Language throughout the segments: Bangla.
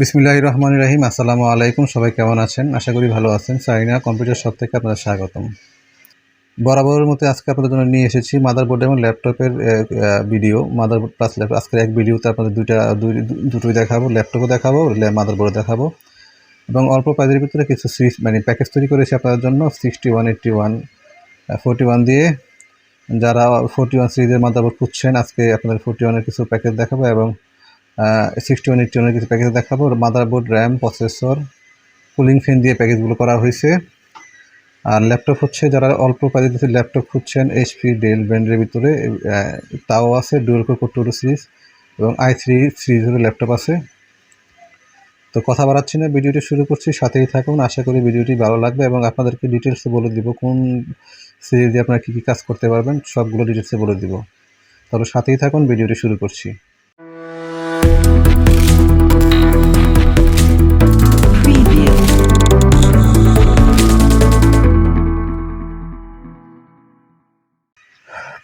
বিসমিল্লাহ রহমান রাহিম, আসসালামু আলাইকুম, সবাই কেমন আছেন? আশা করি ভালো আছেন। সাইনা কম্পিউটার শপ থেকে আপনাদের স্বাগতম। বরাবরের মতো আজকে আপনাদের জন্য নিয়ে এসেছি মাদারবোর্ড এবং ল্যাপটপের ভিডিও মাদারবোর্ড প্লাস ল্যাপটপ। আজকের এক ভিডিওতে আপনাদের দুইটা, দুই, দুটোই দেখাবো। ল্যাপটপও দেখাবো মাদারবোর্ডও দেখাবো। এবং অল্প প্রাইজের ভিতরে কিছু সিরিজ মানে প্যাকেজ তৈরি করেছি আপনাদের জন্য sixty one eighty one forty one দিয়ে। যারা ফোরটি ওয়ান সিরিজের মাদারবোর্ড খুঁজছেন, আজকে আপনাদের ফোরটি ওয়ানের কিছু প্যাকেজ দেখাবো এবং সিক্সটি ওয়ান এইটটি ওয়ানের কিছু প্যাকেজ দেখাবো। Motherboard RAM processor cooling fan দিয়ে প্যাকেজগুলো করা হয়েছে। আর ল্যাপটপ হচ্ছে, যারা অল্প প্রাইজে ল্যাপটপ খুঁজছেন এইচপি ডেল ব্র্যান্ডের ভিতরে তাও আছে ডুয়েল কোর টু সিরিজ এবং আই থ্রি সিরিজের ল্যাপটপ আছে। তো কথা বাড়াচ্ছি না, ভিডিওটি শুরু করছি, সাথেই থাকুন। আশা করি ভিডিওটি ভালো লাগবে এবং আপনাদেরকে ডিটেলসে বলে দিব কোন সিরিজে আপনারা কী কী কাজ করতে পারবেন, সবগুলো ডিটেলসে বলে দিব। তবে সাথেই থাকুন, ভিডিওটি শুরু করছি।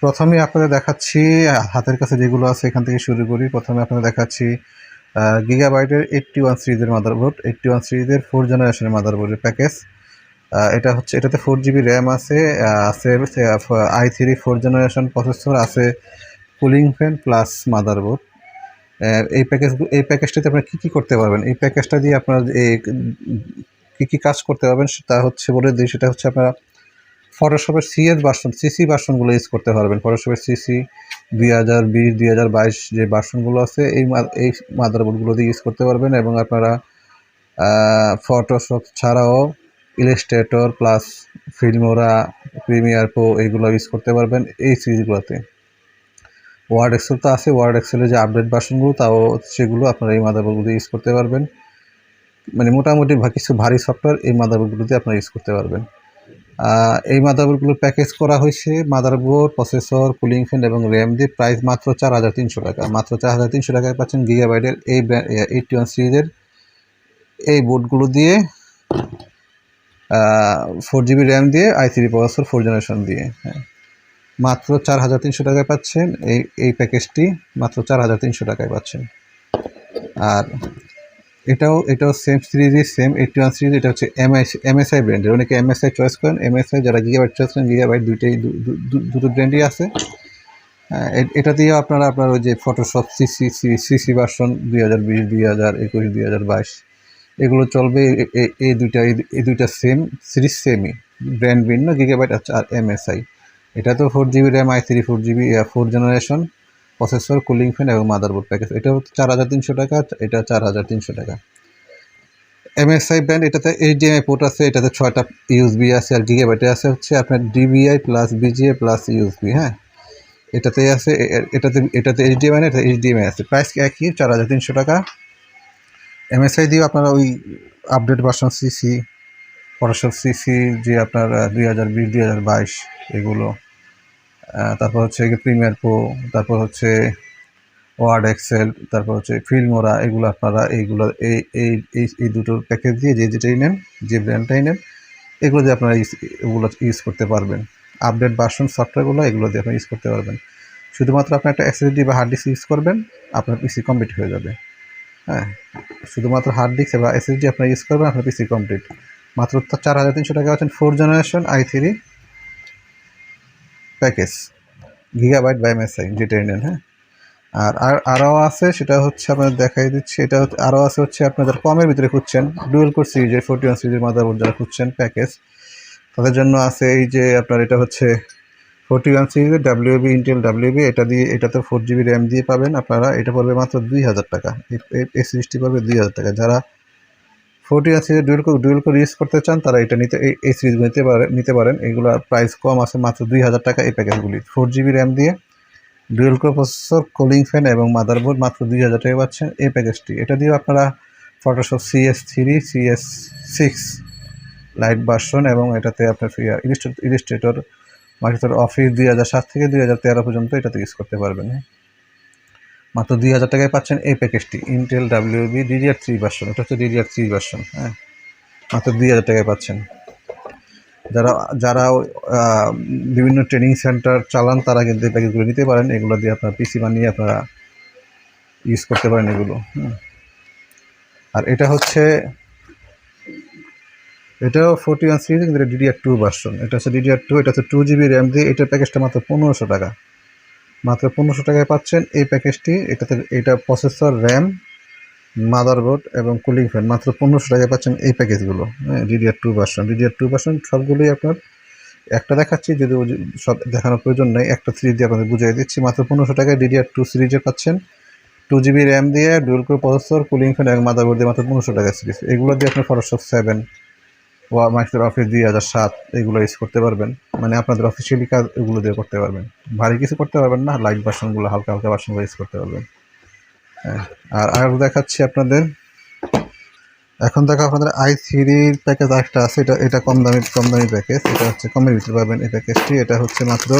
প্রথমে আপনাদের দেখাচ্ছি হাতের কাছে যেগুলো আছে এখান থেকে শুরু করি। প্রথমে আপনাদের দেখাচ্ছি গিগাবাইটের এইট্টি ওয়ান সিরিজের মাদারবোর্ড, এইট্টি ওয়ান সিরিজের ফোর জেনারেশনের মাদারবোর্ডের প্যাকেজ এটা হচ্ছে, এটাতে ফোর জিবি র্যাম আছে আছে i three four generation processor আছে কুলিং ফ্যান প্লাস মাদারবোর্ড এই প্যাকেজ এই প্যাকেজটাতে আপনারা কী কী করতে পারবেন? এই প্যাকেজটা দিয়ে আপনারা এই কী কী কাজ করতে পারবেন, সেটা হচ্ছে বলে দিই, সেটা হচ্ছে আপনারা ফটোশপের সিএস ভার্সন সিসি ভার্সনগুলো ইউজ করতে পারবেন। ফটোশপের সিসি দুই হাজার বিশ, দুই হাজার বাইশ যে ভার্সনগুলো আছে, এই এই মাদারবোর্ডগুলো দিয়ে ইউজ করতে পারবেন এবং আপনারা ফটোশপ ছাড়াও Illustrator plus Filmora Premiere Pro এইগুলো ইউজ করতে পারবেন এই সিরিজগুলোতে। ওয়ার্ড এক্সেল তো আছে ওয়ার্ড এক্সেলের যে আপডেট ভার্সনগুলো তাও সেগুলো আপনারা এই মাদারবোর্ডগুলো ইউজ করতে পারবেন। মানে মোটামুটি কিছু ভারী সফটওয়্যার এই মাদারবোর্ডগুলোতে আপনারা ইউজ করতে পারবেন। এই মাদারবোর্ডগুলো প্যাকেজ করা হয়েছে। মাদারবোর্ড প্রসেসর কুলিং ফ্যান এবং র্যাম দিয়ে প্রাইস মাত্র চার হাজার তিনশো টাকা। মাত্র চার হাজার তিনশো টাকায় পাচ্ছেন গিগাবাইটের এই এইটটি ওয়ান সিরিজের এই বোর্ডগুলো দিয়ে ফোর জিবি র্যাম দিয়ে i three processor four generation দিয়ে। হ্যাঁ। মাত্র চার হাজার তিনশো টাকায় পাচ্ছেন এই এই প্যাকেজটি মাত্র চার হাজার তিনশো টাকায় পাচ্ছেন। আর এটাও এটাও সেম সিরিজই সেম এইটটি ওয়ান সিরিজ এটা হচ্ছে এমএস এমএসআই ব্র্যান্ডের অনেকে এমএসআই চয়েস করেন। এমএসআই যারা গিগাবাইট চয়েস করেন গিগাবাইট দুইটাই দুটো ব্র্যান্ডই আছে। এটা দিয়ে আপনারা, আপনার ওই যে ফটোশপ সিসি সিসি ভার্সন দুই হাজার বিশ, দুই হাজার একুশ, দুই হাজার বাইশ, এগুলো চলবে। এই দুইটা এই- দুইটা সেম সিরিজ সেমই ব্র্যান্ড ভিন্ন গিগাবাইট আর এমএসআই এটা তো four GB RAM i three four GB four generation processor cooling fan এবং মাদারবোর্ড প্যাকেজ এটা হচ্ছে চার হাজার তিনশো টাকা, এটা চার হাজার তিনশো টাকা। এমএসআই ব্র্যান্ড এটাতে এইচডিএমআই পোর্ট আছে, এটাতে ছয়টা ইউএসবি আছে, আর গিগাবাইটে আছে হচ্ছে আপনার DVI plus VGA plus USB হ্যাঁ? এটাতে আছে এটাতে এটাতে এইচডিএমআই এটা এইচডিএমআই আছে। প্রাইস একই? চার হাজার তিনশো টাকা। এমএসআই দিয়েও আপনারা ওই update version CC Photoshop CC যে আপনার দুই হাজার বিশ, দুই হাজার বাইশ, এগুলো। তারপর হচ্ছে প্রিমিয়ার প্রো তারপর হচ্ছে ওয়ার্ড এক্সেল তারপর হচ্ছে ফিল্মোরা এগুলো আপনারা এইগুলো, এই এই এই দুটো প্যাকেজ দিয়ে যে যেটাই নেন, যে ব্র্যান্ডটাই নেন, এগুলো দিয়ে আপনারা এগুলো ইউজ করতে পারবেন। আপডেট ভার্সন সফটওয়্যারগুলো এগুলো দিয়ে আপনারা ইউজ করতে পারবেন। শুধুমাত্র আপনি একটা এসএসডি বা হার্ড ডিস্ক ইউজ করবেন, আপনার পিসি কমপ্লিট হয়ে যাবে। হ্যাঁ শুধুমাত্র হার্ড ডিস্ক বা এসএসডি আপনার ইউজ করবেন, আপনার পিসি কমপ্লিট মাত্র চার হাজার তিনশো টাকা আছেন four generation i three package, Gigabyte by MSI নেন হ্যাঁ? আর আর, আরও আছে, সেটা হচ্ছে আপনাদের দেখাই দিচ্ছি, এটা আরও আছে হচ্ছে আপনাদের কমের ভিতরে খুঁজছেন ডুয়েল কোর সিরিজের ফোর্টি ওয়ান সিরিজের মাদারবোর্ড যারা খুঁজছেন প্যাকেজ তাদের জন্য আছে এই যে আপনার এটা হচ্ছে ফোর্টি ওয়ান সিরিজের ডাব্লিউবি ইন্টেল ডাব্লিউবি এটা দিয়ে এটা তো ফোর জিবি র্যাম দিয়ে পাবেন আপনারা, এটা পড়বে মাত্র দুই হাজার টাকা, এই- সিরিজটি পাবে দুই হাজার টাকা, যারা ফোর্টি ওয়ান সিরিজের dual core dual core use করতে চান, তারা এটা নিতে, এই সিরিজগুলো নিতে পারেন নিতে পারেন। এগুলোর প্রাইস কম আছে মাত্র দুই হাজার টাকা এই প্যাকেজগুলি ফোর জিবি র্যাম দিয়ে dual core processor cooling fan এবং মাদারবোর্ড মাত্র দুই হাজার টাকা পাচ্ছেন এই প্যাকেজটি এটা দিয়েও আপনারা Photoshop CS three CS six light version এবং এটাতে আপনার ইলিস্ট্রেটর মাইক্রোসফট অফিস দুই হাজার সাত থেকে দুই হাজার তেরো পর্যন্ত এটাতে ইউজ করতে পারবেন। মাত্র দুই হাজার টাকায় পাচ্ছেন এই প্যাকেজটি Intel WB DDR three version এটা হচ্ছে ডিডিআর থ্রি ভার্সন হ্যাঁ মাত্র দুই হাজার টাকায় পাচ্ছেন। যারা যারা বিভিন্ন ট্রেনিং সেন্টার চালান, তারা কিন্তু এই প্যাকেজগুলো নিতে পারেন। এগুলো দিয়ে আপনার পিসি বানিয়ে আপনারা ইউজ করতে পারেন এগুলো। আর এটা হচ্ছে, এটাও ফোর্টি ওয়ান সিরিজ কিন্তু ডিডিআর টু ভার্সন এটা হচ্ছে ডিডিআর টু এটা হচ্ছে টু জিবি র্যাম দিয়ে এটার প্যাকেজটা মাত্র পনেরোশো টাকা। মাত্র পনেরোশো টাকায় পাচ্ছেন। এই প্যাকেজটি, এটাতে, এটা প্রসেসর, র্যাম, মাদারবোর্ড এবং কুলিং ফ্যান। মাত্র পনেরোশো টাকায় পাচ্ছেন এই প্যাকেজগুলো। হ্যাঁ DDR two version DDR two version সবগুলোই আপনার একটা দেখাচ্ছি যদি সব দেখানোর প্রয়োজন নেই, একটা থ্রি দিয়ে আপনাদের বুঝিয়ে দিচ্ছি। মাত্র পনেরোশো টাকায় ডিডিআর টু সিরিজে পাচ্ছেন। টু জিবি র্যাম দিয়ে dual core processor cooling fan এবং মাদারবোর্ড দিয়ে মাত্র পনেরোশো টাকা সিরিজ এগুলো দিয়ে আপনার ফটোশপ সেভেন ওয়া মাইক্রোসফট অফিস দুই হাজার সাত এগুলো ইউজ করতে পারবেন। মানে আপনাদের অফিসিয়ালি কাজ এগুলো দিয়ে করতে পারবেন। ভারী কিছু করতে পারবেন না লাইট ভার্সনগুলো হালকা হালকা ভার্সনগুলো ইউজ করতে পারবেন। হ্যাঁ আর আর দেখাচ্ছি আপনাদের। এখন দেখো আপনাদের আই থ্রির প্যাকেজ একটা আছে, এটা এটা কম দামি কম দামি প্যাকেজ এটা হচ্ছে কমের ভিতরে পাবেন এই প্যাকেজটি এটা হচ্ছে মাত্র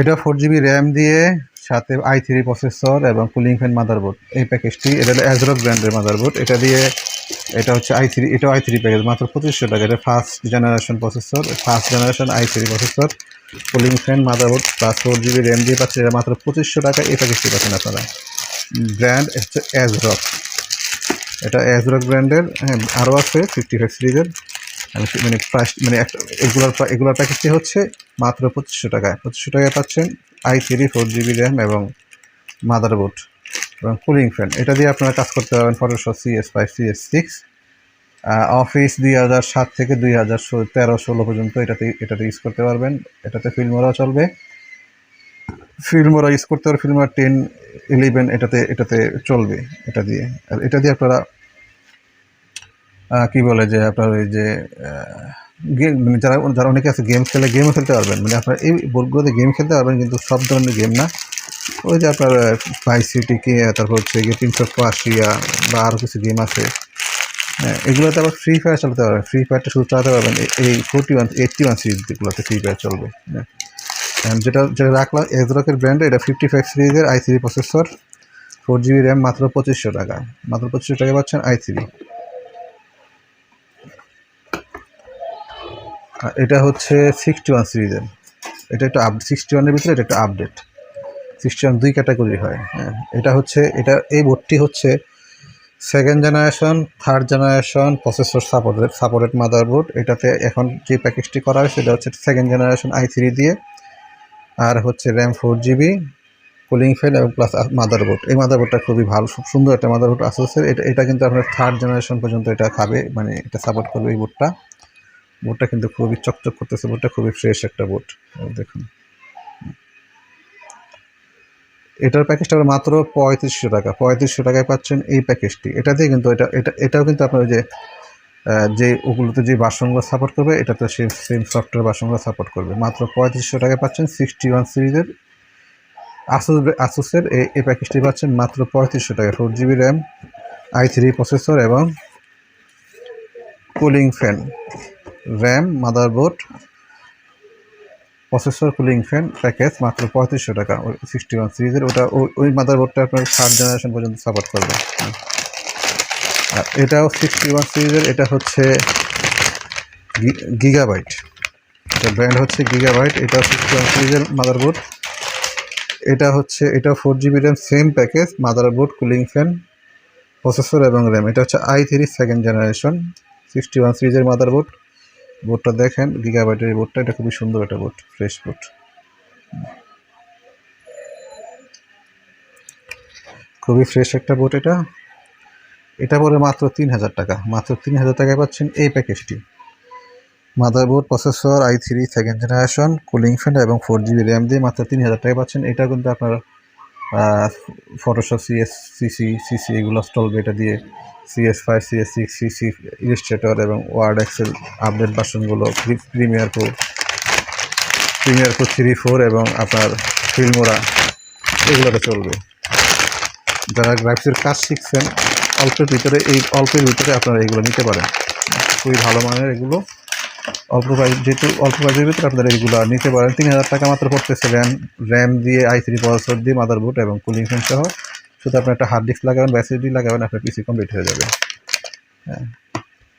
এটা ফোর জিবি র্যাম দিয়ে সাথে আই থ্রি প্রসেসর এবং কুলিং ফ্যান মাদারবোর্ড। এই প্যাকেজটি, এটা অ্যাজরক ব্র্যান্ডের মাদারবোর্ড এটা দিয়ে এটা হচ্ছে আই থ্রি, এটাও আই থ্রি প্যাকেজ, মাত্র পঁচিশশো টাকা। এটা first generation processor first generation i three processor cooling fan motherboard plus four GB RAM দিয়ে পাচ্ছেন। এটা মাত্র পঁচিশশো টাকা, এই প্যাকেজটি পাচ্ছেন আপনারা। ব্র্যান্ড হচ্ছে অ্যাজরক এটা অ্যাজরক ব্র্যান্ডের হ্যাঁ আরও আছে ফিফটি ফাইভ সিরিজের মানে প্রাইস মানে একটা, এগুলোর এগুলোর প্যাকেজটি হচ্ছে মাত্র পঁচিশশো টাকায়। পঁচিশশো টাকায় পাচ্ছেন i three, four GB RAM এবং মাদারবোর্ড এবং কুলিং ফ্যান। এটা দিয়ে আপনারা কাজ করতে পারবেন Photoshop CS five CS six office দুই হাজার সাত থেকে দুই হাজার তেরো, ষোলো পর্যন্ত এটাতে এটাতে ইউজ করতে পারবেন। এটাতে ফিল্মোরাও চলবে। ফিল্মোরা ইউজ করতে পারবে ফিল্মোরা টেন ইলেভেন এটাতে এটাতে চলবে এটা দিয়ে। আর এটা দিয়ে আপনারা কী বলে যে আপনার ওই যে গেম মানে যারা যারা অনেকে আছে, গেম খেলে, গেমও খেলতে পারবেন। মানে আপনার এই বোর্ডগুলোতে গেম খেলতে পারবেন, কিন্তু সব ধরনের গেম না। ওই যে আপনার ফাইভ সিটি কে, তারপর হচ্ছে গিয়ে তিনশো পাশিয়া বা আরও কিছু গেম আছে। হ্যাঁ এগুলোতে আবার ফ্রি ফায়ার চালাতে পারবেন। ফ্রি ফায়ারটা শুধু চালাতে পারবেন। এই- ফোর্টি ওয়ান এইটটি ওয়ান সিরিজগুলোতে ফ্রি ফায়ার চলবে। হ্যাঁ। যেটা যেটা রাখলাম এজরকের ব্র্যান্ডে এটা ফিফটি ফাইভ সিরিজের i three processor four GB RAM মাত্র পঁচিশশো টাকা। মাত্র পঁচিশশো টাকা পাচ্ছেন আই থ্রি এটা হচ্ছে সিক্সটি ওয়ান সিরিজের এটা একটা আপ সিক্সটি ওয়ানের ভিতরে এটা একটা আপডেট সিক্সটি ওয়ান দুই ক্যাটাগরি হয় হ্যাঁ। এটা হচ্ছে, এটা, এই বোর্ডটি হচ্ছে second generation third generation processor supported supported motherboard এটাতে এখন যে প্যাকেজটি করা হয় সেটা হচ্ছে সেকেন্ড জেনারেশন আই থ্রি দিয়ে, আর হচ্ছে RAM four GB cooling fan এবং প্লাস মাদারবোর্ড এই মাদারবোর্ডটা খুবই ভালো, খুব সুন্দর একটা মাদারবোর্ড আসছে এটা এটা কিন্তু আপনার থার্ড জেনারেশন পর্যন্ত এটা খাবে মানে এটা সাপোর্ট করবে এই বোর্ডটা বোর্ডটা কিন্তু খুবই চকচক করতেছে বোর্ডটা খুবই ফ্রেশ একটা বোট। দেখুন। এটার প্যাকেজটা মাত্র পঁয়ত্রিশশো টাকা। পঁয়ত্রিশশো টাকায় পাচ্ছেন এই প্যাকেজটি এটা দিয়ে কিন্তু এটা এটা, এটাও কিন্তু আপনার যে যে ওগুলোতে যে বাসনগুলো সাপোর্ট করবে, এটাতে সেম সেম সফটওয়্যার বাসনগুলো সাপোর্ট করবে। মাত্র পঁয়ত্রিশশো টাকায় পাচ্ছেন সিক্সটি ওয়ান সিরিজের আসুস আসুসের এই প্যাকেজটি পাচ্ছেন মাত্র পঁয়ত্রিশশো টাকা four GB RAM i three processor এবং cooling fan RAM, motherboard, processor, cooling fan, package মাত্র পঁয়ত্রিশশো টাকা সিক্সটি ওয়ান সিরিজের ওটা ওই- মাদারবোর্ডটা আপনার থার্ড জেনারেশন পর্যন্ত সাপোর্ট করবে। আর এটাও সিক্সটি ওয়ান সিরিজের এটা হচ্ছে গিগাবাইট এটা ব্র্যান্ড হচ্ছে গিগাবাইট এটা সিক্সটি ওয়ান সিরিজের মাদারবোর্ড। এটা হচ্ছে এটা four GB RAM same package motherboard, cooling fan, processor এবং র্যাম। এটা হচ্ছে i three second generation sixty one সিরিজের মাদারবোর্ড। বোর্ডটা দেখেন গিগাবাইটের এই বোর্ডটা এটা খুবই সুন্দর একটা বোর্ড ফ্রেশ বোর্ড খুবই ফ্রেশ একটা বোর্ড এটা। এটা পড়ে মাত্র তিন হাজার টাকা। মাত্র তিন হাজার টাকায় পাচ্ছেন এই প্যাকেজটি motherboard processor i three second generation cooling fan এবং ফোর জিবি র্যাম দিয়ে মাত্র তিন হাজার টাকায় পাচ্ছেন। এটা কিন্তু আপনার ফটোশপ সিএস সিসি সিসি এগুলো স্টল বেটা দিয়ে CS five CS six CC Illustrator এবং Word Excel update ভার্সনগুলো Premiere Pro Premiere Pro three four এবং আপনার ফিল্মোরা এগুলোতে চলবে। যারা গ্রাফিক্সের কাজ শিখছেন, অল্পের ভিতরে এই, অল্পের ভিতরে আপনারা এগুলো নিতে পারেন। খুবই ভালো মানের এগুলো। অল্প প্রাইস, যেহেতু অল্প প্রাইসের ভিতরে আপনারা এগুলো নিতে পারেন। তিন হাজার টাকা মাত্র পড়তেছে র্যাম র্যাম দিয়ে আই থ্রি প্রসেসর দিয়ে মাদারবোর্ড এবং কুলিং ফ্যান সহ। শুধু আপনি একটা হার্ড ডিস্ক লাগাবেন বা এসএসডি লাগাবেন, আপনার পিসি কমপ্লিট হয়ে যাবে। হ্যাঁ।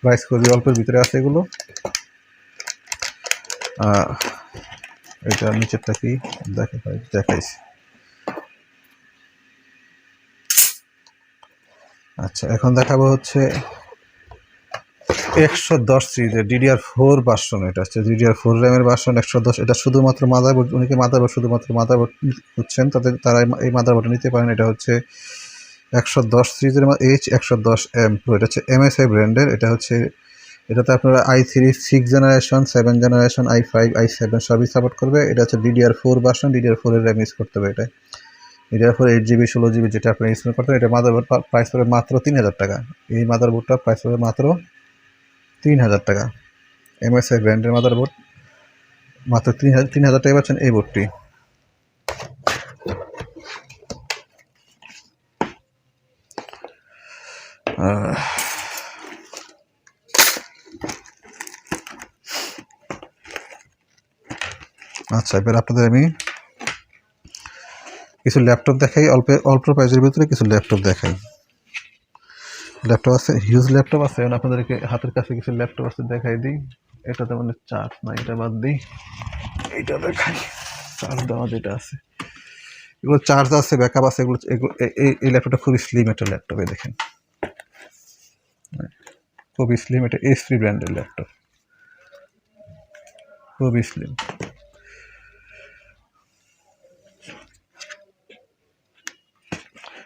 প্রাইস খুবই অল্পের ভিতরে আছে এগুলো। এটা নিচেরটা কি? দেখা দেখাইছি। আচ্ছা এখন দেখাবো হচ্ছে একশো দশ সিরিজের ডিডিআর ফোর ভার্সন এটা হচ্ছে ডিডিআর ফোর র্যামের ভার্সন একশো দশ, এটা শুধুমাত্র মাদারবোর্ড অনেকে মাদারবোর্ড শুধুমাত্র মাদারবোর্ড হচ্ছেন? তাদের, তারা এই- মাদারবোর্ডটা নিতে পারেন, এটা হচ্ছে একশো দশ সিরিজের এইচ একশো দশ এম প্রো এটা হচ্ছে এমএসআই ব্র্যান্ডের এটা হচ্ছে, এটাতে আপনারা i three six generation seven generation i five i seven সবই সাপোর্ট করবে, এটা হচ্ছে ডিডিআর ফোর ভার্সন ডিডিআর ফোরের র্যাম ইউজ করতে হবে এটা। ডিডিআর ফোর এইট জিবি ষোলো জিবি যেটা আপনি ইউজ করতে হবে এটা মাদারবোর্ড প্রাইস পড়বে মাত্র তিন হাজার টাকা। এই মাদারবোর্ডটা প্রাইস পড়বে মাত্র তিন হাজার টাকা এমএসআই ব্র্যান্ডের মাদার বোর্ড মাত্র তিন হাজার তিন হাজার টাকা পাচ্ছেন এই বোর্ডটি আচ্ছা এবার আপনাদের আমি কিছু ল্যাপটপ দেখাই, অল্প অল্প প্রাইজের ভিতরে কিছু ল্যাপটপ দেখাই। ল্যাপটপ আছে হিউজ ল্যাপটপ আছে। এখন আপনাদেরকে হাতের কাছে কিছু ল্যাপটপ আছে দেখাই দিই। এটাতে মানে চার্জ না এটা বাদ দিই। এইটা দেখাই। চার্জ দেওয়া যেটা আছে। এগুলো চার্জ আছে ব্যাকআপ আছে, এগুলো এই- ল্যাপটপটা খুবই স্লিম একটা ল্যাপটপ দেখেন। খুবই স্লিম এটা এসপি ব্র্যান্ডের ল্যাপটপ খুবই স্লিম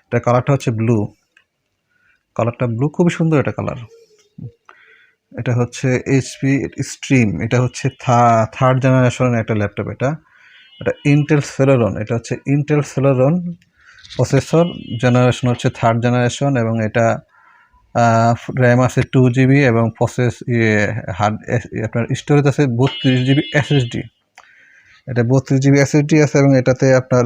এটা কালারটা হচ্ছে ব্লু কালারটা ব্লু, খুবই সুন্দর এটা কালার। এটা হচ্ছে এইচপি স্ট্রিম এটা হচ্ছে থার্ড জেনারেশনের একটা ল্যাপটপ এটা। এটা ইন্টেল সেলোরন এটা হচ্ছে ইন্টেল সেলোরন প্রসেসর জেনারেশন হচ্ছে থার্ড জেনারেশন এবং এটা র্যাম আছে টু জিবি এবং প্রসেস ইয়ে হার্ড আপনার স্টোরেজ আছে বত্রিশ জিবি এসএসডি এটা বত্রিশ জিবি এসএসডি আছে এবং এটাতে আপনার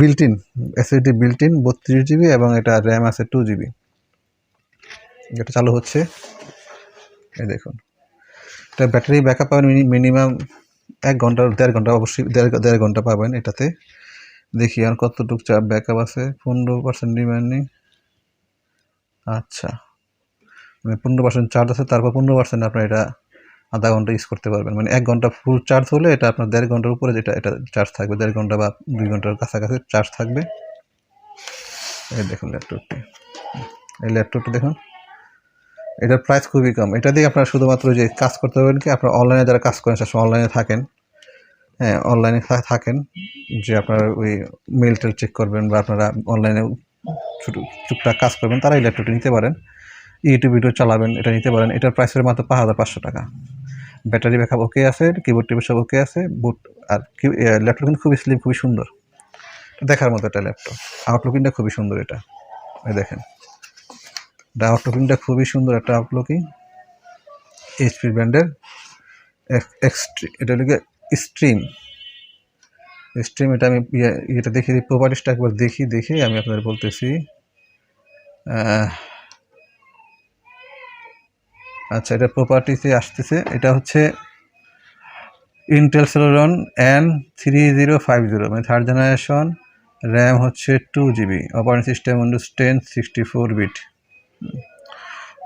built in SSD built in বত্রিশ জিবি এবং এটা র্যাম আছে টু জিবি এটা চালু হচ্ছে। এই দেখুন। এটা ব্যাটারি ব্যাকআপ পাবেন মিনিমাম এক ঘণ্টা, দেড় ঘণ্টা অবশ্যই, দেড় দেড় ঘণ্টা পাবেন এটাতে। দেখি আর কতটুকু চাপ ব্যাকআপ আছে। পনেরো পার্সেন্ট রিমাইন্ডিং আচ্ছা। মানে পনেরো পার্সেন্ট চার্জ আছে, তারপর পনেরো পার্সেন্ট আপনার এটা আধা ঘণ্টা ইউজ করতে পারবেন। মানে এক ঘণ্টা ফুল চার্জ হলে এটা আপনার দেড় ঘণ্টার উপরে যেটা, এটা চার্জ থাকবে। দেড় ঘণ্টা বা দুই ঘণ্টার কাছাকাছি চার্জ থাকবে। এই দেখুন ল্যাপটপটি এই ল্যাপটপটা দেখুন। এটার প্রাইস খুবই কম। এটা দিয়ে আপনারা শুধুমাত্র যে কাজ করতে পারবেন কি, আপনার অনলাইনে যারা কাজ করেন, সবসময় অনলাইনে থাকেন। হ্যাঁ অনলাইনে থাকেন। যে আপনার ওই মেল টেল চেক করবেন বা আপনারা অনলাইনে ছোটো টুকটাক কাজ করবেন তারা এই ল্যাপটপটা নিতে পারেন। ইউটিউব ভিডিও চালাবেন, এটা নিতে পারেন। এটার প্রাইস হবে মাত্র পাঁচ হাজার পাঁচশো টাকা। ব্যাটারি ব্যাকআপ ওকে আছে কিবোর্ড টিবোর্ড সব ওকে আছে বুট আর ল্যাপটপ কিন্তু খুবই স্লিম খুবই সুন্দর। দেখার মতো একটা ল্যাপটপ আউটলুকিংটা খুবই সুন্দর এটা। এই দেখেন। এটা আউটলুকিংটা খুবই সুন্দর একটা আউটলুকিং এইচপি ব্র্যান্ডের এটা হলো স্ট্রিম স্ট্রিম এটা আমি এটা দেখি প্রপার্টিসটা একবার দেখি, দেখে আমি আপনাদের বলতেছি। আচ্ছা এটা প্রপার্টিতে আসতেছে। এটা হচ্ছে Intel Celeron N three zero five zero মানে থার্ড জেনারেশন র্যাম হচ্ছে two GB operating system Windows ten sixty four bit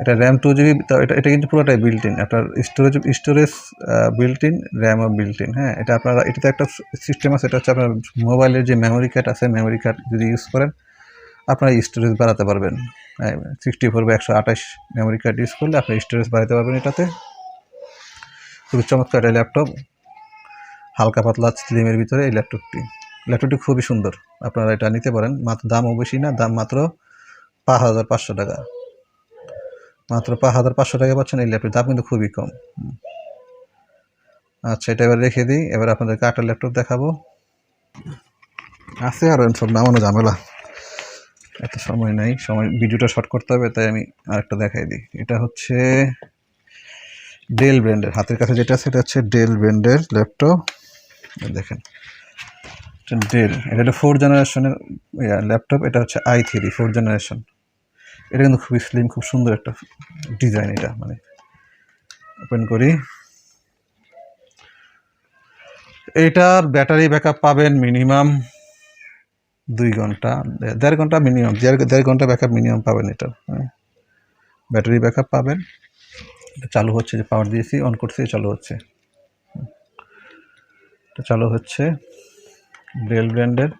এটা র্যাম টু জিবি এটা এটা কিন্তু পুরোটাই বিল্ট ইন আপনার স্টোরেজ স্টোরেজ বিল্ট ইন র্যামও বিল্ট ইন হ্যাঁ? এটা আপনারা, এটাতে একটা সিস্টেম আছে, এটা হচ্ছে আপনার মোবাইলের যে মেমোরি কার্ড আছে মেমোরি কার্ড যদি ইউজ করেন আপনারা স্টোরেজ বাড়াতে পারবেন। সিক্সটি ফোর বা একশো আঠাশ মেমোরি কার্ড ইউজ করলে আপনি স্টোরেজ বাড়াতে পারবেন এটাতে। খুবই চমৎকার একটা ল্যাপটপ হালকা পাতলা স্লিমের ভিতরে এই ল্যাপটপটি ল্যাপটপটি খুবই সুন্দর। আপনারা এটা নিতে পারেন। মাত্র দামও বেশি না, দাম মাত্র পাঁচ হাজার পাঁচশো টাকা। মাত্র পাঁচ হাজার পাঁচশো টাকা পাচ্ছেন এই ল্যাপটপ দাম কিন্তু খুবই কম। আচ্ছা এটা এবার রেখে দিই। এবার আপনাদেরকে আটটা ল্যাপটপ দেখাবো। আছে আর সব নামানো ঝামেলা। এত সময় নাই। সময়, ভিডিওটা শর্ট করতে হবে, তাই আমি আরেকটা দেখাই দিই। এটা হচ্ছে ডেল ব্র্যান্ডের হাতের কাছে যেটা সেটা হচ্ছে ডেল ব্র্যান্ডের ল্যাপটপ দেখেন ডেল এটা একটা ফোর জেনারেশনের ল্যাপটপ এটা হচ্ছে আই থ্রি ফোর জেনারেশন এটা কিন্তু খুবই স্লিম খুব সুন্দর একটা ডিজাইন এটা মানে ওপেন করি। এইটার ব্যাটারি ব্যাকআপ পাবেন মিনিমাম দুই ঘণ্টা, দেড় ঘণ্টা মিনিমাম দেড় ঘণ্টা ব্যাকআপ মিনিমাম পাবেন এটার হ্যাঁ। ব্যাটারি ব্যাকআপ পাবেন। চালু হচ্ছে যে পাওয়ার দিয়েছি অন করছি চালু হচ্ছে। এটা চালু হচ্ছে ডেল ব্র্যান্ডের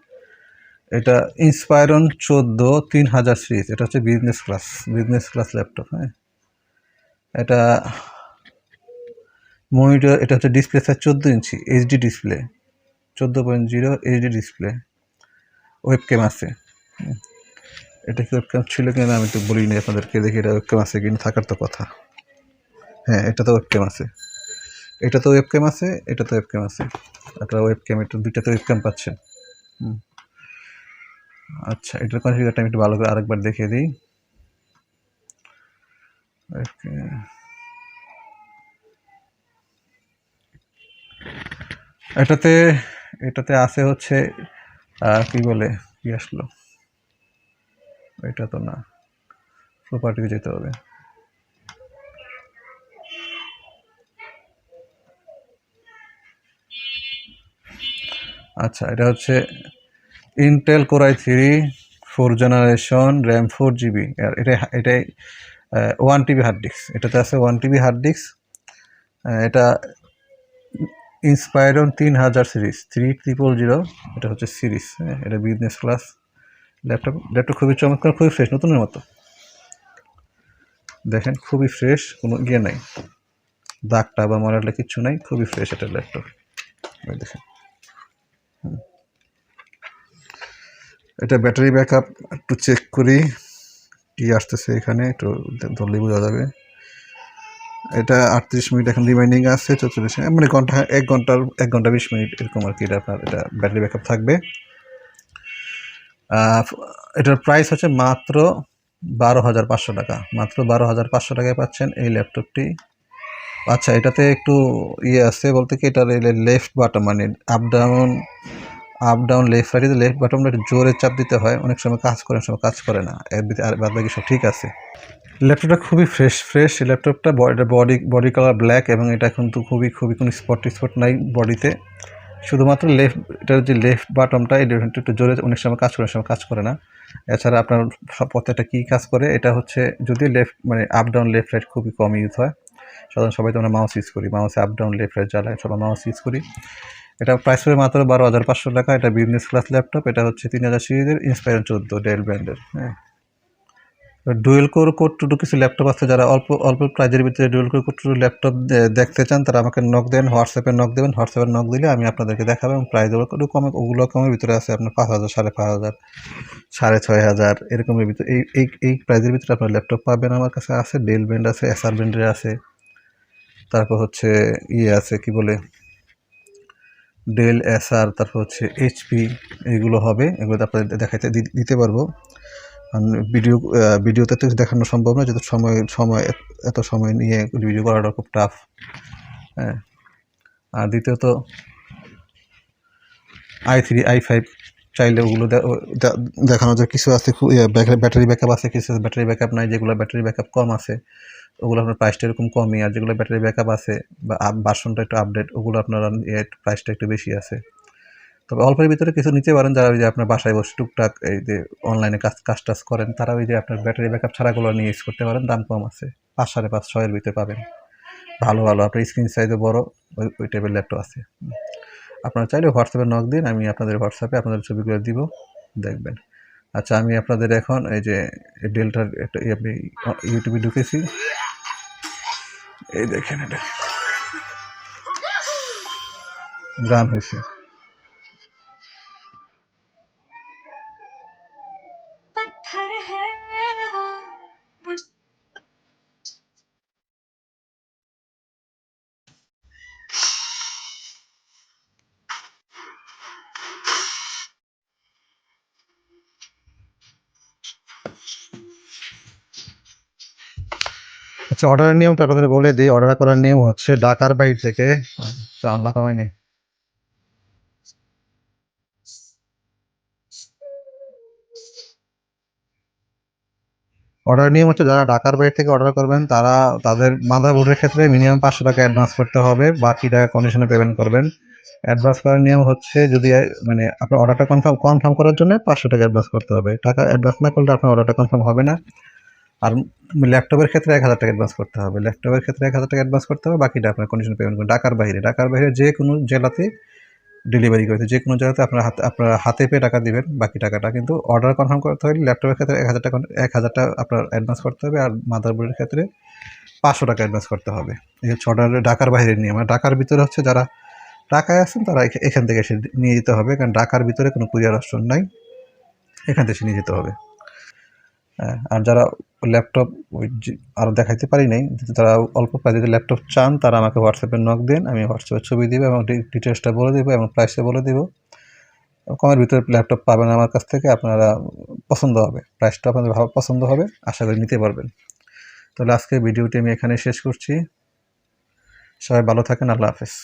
এটা ইন্সপায়রন চোদ্দ, তিন হাজার সিরিজ এটা হচ্ছে business class business class laptop হ্যাঁ। এটা মনিটর এটা হচ্ছে ডিসপ্লে স্যার চোদ্দ ইঞ্চি এইচডি ডিসপ্লে চোদ্দ point zero HD display webcam আছে। এটা কি ওয়েব ক্যাম ছিল কিনা আমি তো বলিনি আপনাদেরকে, দেখি এটা ওয়েব ক্যাম আছে কিনা, থাকার তো কথা। হ্যাঁ এটা তো ওয়েব ক্যাম আছে। এটা তো ওয়েব ক্যাম আছে, এটা তো ওয়েব ক্যাম আছে। একটা ওয়েব ক্যাম এটা দুইটাতে ওয়েব ক্যাম পাচ্ছেন। আচ্ছা এটার কনফিগারটা আমি একটু ভালো করে আরেকবার দেখিয়ে দিই। এটাতে এটাতে আছে হচ্ছে কি বলে, কি আসলো? এটা তো না প্রপার্টিতে যেতে হবে। আচ্ছা এটা হচ্ছে Intel core i three four generation RAM four GB আর এটা এটাই ওয়ান টিবি হার্ড ডিস্ক এটাতে আছে ওয়ান টিবি হার্ড ডিস্ক এটা ইন্সপায়রন তিন হাজার সিরিজ থ্রি ট্রিপল জিরো এটা হচ্ছে সিরিজ হ্যাঁ এটা বিজনেস ক্লাস ল্যাপটপ ল্যাপটপ খুবই চমৎকার, খুবই ফ্রেশ নতুনের মতো। দেখেন, খুবই ফ্রেশ কোনো ইয়ে নাই। দাগটা বা মরালে কিচ্ছু নাই, খুবই ফ্রেশ এটা ল্যাপটপ দেখেন। এটা ব্যাটারি ব্যাকআপ একটু চেক করি। কি আসতেছে এখানে, একটু ধরলেই বোঝা যাবে। এটা আটত্রিশ মিনিট এখন রিমাইন্ডিং আছে, চৌচল্লিশ মানে ঘণ্টা, এক ঘণ্টার, এক ঘণ্টা বিশ মিনিট এরকম আর কি এটা আপনার, এটা ব্যাটারি ব্যাকআপ থাকবে। এটার প্রাইস হচ্ছে মাত্র বারো হাজার পাঁচশো টাকা। মাত্র বারো হাজার পাঁচশো টাকায় পাচ্ছেন এই ল্যাপটপটি আচ্ছা এটাতে একটু ইয়ে আছে বলতে কি, এটার লেফট বাটন মানে up down up down left রাইটে লেফট বাটনটা একটু জোরে চাপ দিতে হয়। অনেক সময় কাজ করে, অনেক সময় কাজ করে না। আর বাদ বাকি সব ঠিক আছে। ল্যাপটপটা খুবই ফ্রেশ ফ্রেশ ল্যাপটপটা বডি বডি কালার ব্ল্যাক এবং এটা কিন্তু খুবই খুবই কোনো স্পট স্পট নাই বডিতে শুধুমাত্র লেফট এটার যে লেফট বাটনটা এই বাটনটা একটু জোরে অনেক সময় কাজ করে সময় কাজ করে না। এছাড়া আপনার প্রত্যেকটা কী কাজ করে, এটা হচ্ছে যদি লেফট মানে আপ ডাউন লেফট রাইট খুবই কম ইউজ হয়। সাধারণ সবাই তো আমরা মাউস ইউজ করি মাউসে আপ ডাউন লেফট রাইট জ্বালায় সবাই মাউস ইউজ করি। এটা প্রাইস হবে মাত্র বারো হাজার পাঁচশো টাকা। এটা বিজনেস ক্লাস ল্যাপটপ, এটা হচ্ছে তিন হাজার সিরিজের ইন্সপায়ার চোদ্দ ডেল ব্র্যান্ডের হ্যাঁ। ডুয়েল কোর কোড টু কিছু ল্যাপটপ আছে যারা অল্প অল্প প্রাইজের ভিতরে ডুয়েল কোর টু ল্যাপটপ দেখতে চান, তারা আমাকে নক দেন হোয়াটসঅ্যাপে নক দেবেন হোয়াটসঅ্যাপে নক দিলে আমি আপনাদেরকে দেখাবো এবং প্রাইস একটু কমে, ওগুলো কমের ভিতরে আছে আপনার পাঁচ হাজার, সাড়ে পাঁচ হাজার, সাড়ে ছয় হাজার, এরকমের ভিতরে, এই এই এই প্রাইজের ভিতরে আপনার ল্যাপটপ পাবেন আমার কাছে আছে ডেল ব্র্যান্ড আছে এসআর ব্র্যান্ডের আছে, তারপর হচ্ছে ইয়ে আছে, কি বলে? ডেল এসআর তারপর হচ্ছে এইচপি এগুলো হবে, এগুলো আপনাদের দেখাইতে দিতে পারব। ভিডিও ভিডিওতে তো দেখানো সম্ভব না যত সময় সময়, এত- সময় নিয়ে ভিডিও করাটা খুব টাফ হ্যাঁ। আর দ্বিতীয়ত আই থ্রি আই ফাইভ চাইলে ওগুলো দেখানো যায়। কিছু আছে ব্যাটারি ব্যাকআপ আছে, কিছু ব্যাটারি ব্যাকআপ নাই, যেগুলো ব্যাটারি ব্যাকআপ কম আছে, ওগুলো আপনার প্রাইসটা এরকম কমই, আর যেগুলো ব্যাটারি ব্যাকআপ আছে বা বাসনটা একটু আপডেট ওগুলো আপনার প্রাইসটা একটু বেশি আছে। তবে অল্পের ভিতরে কিছু নিতে পারেন যারা ওই যে আপনার বাসায় বসে টুকটাক এই যে অনলাইনে কাজ কাজ টাজ করেন, তারা ওই যে আপনার ব্যাটারি ব্যাকআপ ছাড়াগুলো নিয়ে ইউজ করতে পারেন, দাম কম আছে। পাঁচ সাড়ে পাঁচ, ছয়ের ভিতরে পাবেন। ভালো ভালো। আপনার স্ক্রিন সাইজে বড়, ওই ওই টাইপের ল্যাপটপ আছে। আপনারা চাইলে হোয়াটসঅ্যাপে নক দিন, আমি আপনাদের হোয়াটসঅ্যাপে আপনাদের ছবিগুলো দিব, দেখবেন। আচ্ছা আমি আপনাদের এখন এই যে ডেলটার একটা ই আপনি ইউটিউবে ঢুকেছি। এই দেখেন এটা। গান হয়েছে। অর্ডারের নিয়মটা আপনাদের বলে দিই অর্ডার করার নিয়ম হচ্ছে ঢাকার বাইরে থেকে আল্লাহ হয়নি অর্ডার নিয়ম হচ্ছে যারা ঢাকার বাইরে থেকে অর্ডার করবেন, তারা তাদের মাদারবোর্ডের ক্ষেত্রে মিনিমাম পাঁচশো টাকা অ্যাডভান্স করতে হবে, বাকি টাকা কন্ডিশনে পেমেন্ট করবেন। অ্যাডভান্স করার নিয়ম হচ্ছে যদি মানে আপনার অর্ডারটা কনফার্ম কনফার্ম করার জন্য পাঁচশো টাকা অ্যাডভান্স করতে হবে। টাকা অ্যাডভান্স না করলে আপনার অর্ডারটা কনফার্ম হবে না। আর ল্যাপটপের ক্ষেত্রে এক হাজার টাকা অ্যাডভান্স করতে হবে। ল্যাপটপের ক্ষেত্রে এক হাজার টাকা অ্যাডভান্স করতে হবে, বাকিটা আপনার কন্ডিশন পেমেন্ট করুন ঢাকার বাইরে ঢাকার বাইরে যে কোনো জেলাতে ডেলিভারি করে দেয়। যে কোনো জায়গাতে আপনার হাতে আপনার হাতে পেয়ে টাকা দেবেন, বাকি টাকাটা কিন্তু অর্ডার কনফার্ম করতে হলে ল্যাপটপের ক্ষেত্রে এক হাজার টাকা, এক হাজার টাকা আপনার অ্যাডভান্স করতে হবে আর মাদারবোর্ডের ক্ষেত্রে পাঁচশো টাকা অ্যাডভান্স করতে হবে। এই হচ্ছে অর্ডারের ঢাকার বাইরে নিয়ে। মানে ঢাকার ভিতরে হচ্ছে যারা ঢাকায় আছেন তারা এখা- এখান থেকে এসে নিয়ে যেতে হবে। কারণ ঢাকার ভিতরে কোনো কুরিয়ার অপশন নাই, এখান থেকে এসে নিয়ে যেতে হবে। আর যারা ল্যাপটপ আরও দেখাইতে পারি নাই যদি তারা অল্প প্রাইজে ল্যাপটপ চান, তারা আমাকে হোয়াটসঅ্যাপে নক দেন, আমি হোয়াটসঅ্যাপে ছবি দেবো এবং ডিটেলসটা বলে দেবো এবং প্রাইসটা বলে দেবো। কমের ভিতরে ল্যাপটপ পাবেন আমার কাছ থেকে, আপনারা পছন্দ হবে প্রাইসটা আপনাদের ভালো পছন্দ হবে, আশা করি নিতে পারবেন। তাহলে আজকে ভিডিওটি আমি এখানে শেষ করছি। সবাই ভালো থাকেন, আল্লাহ হাফেজ।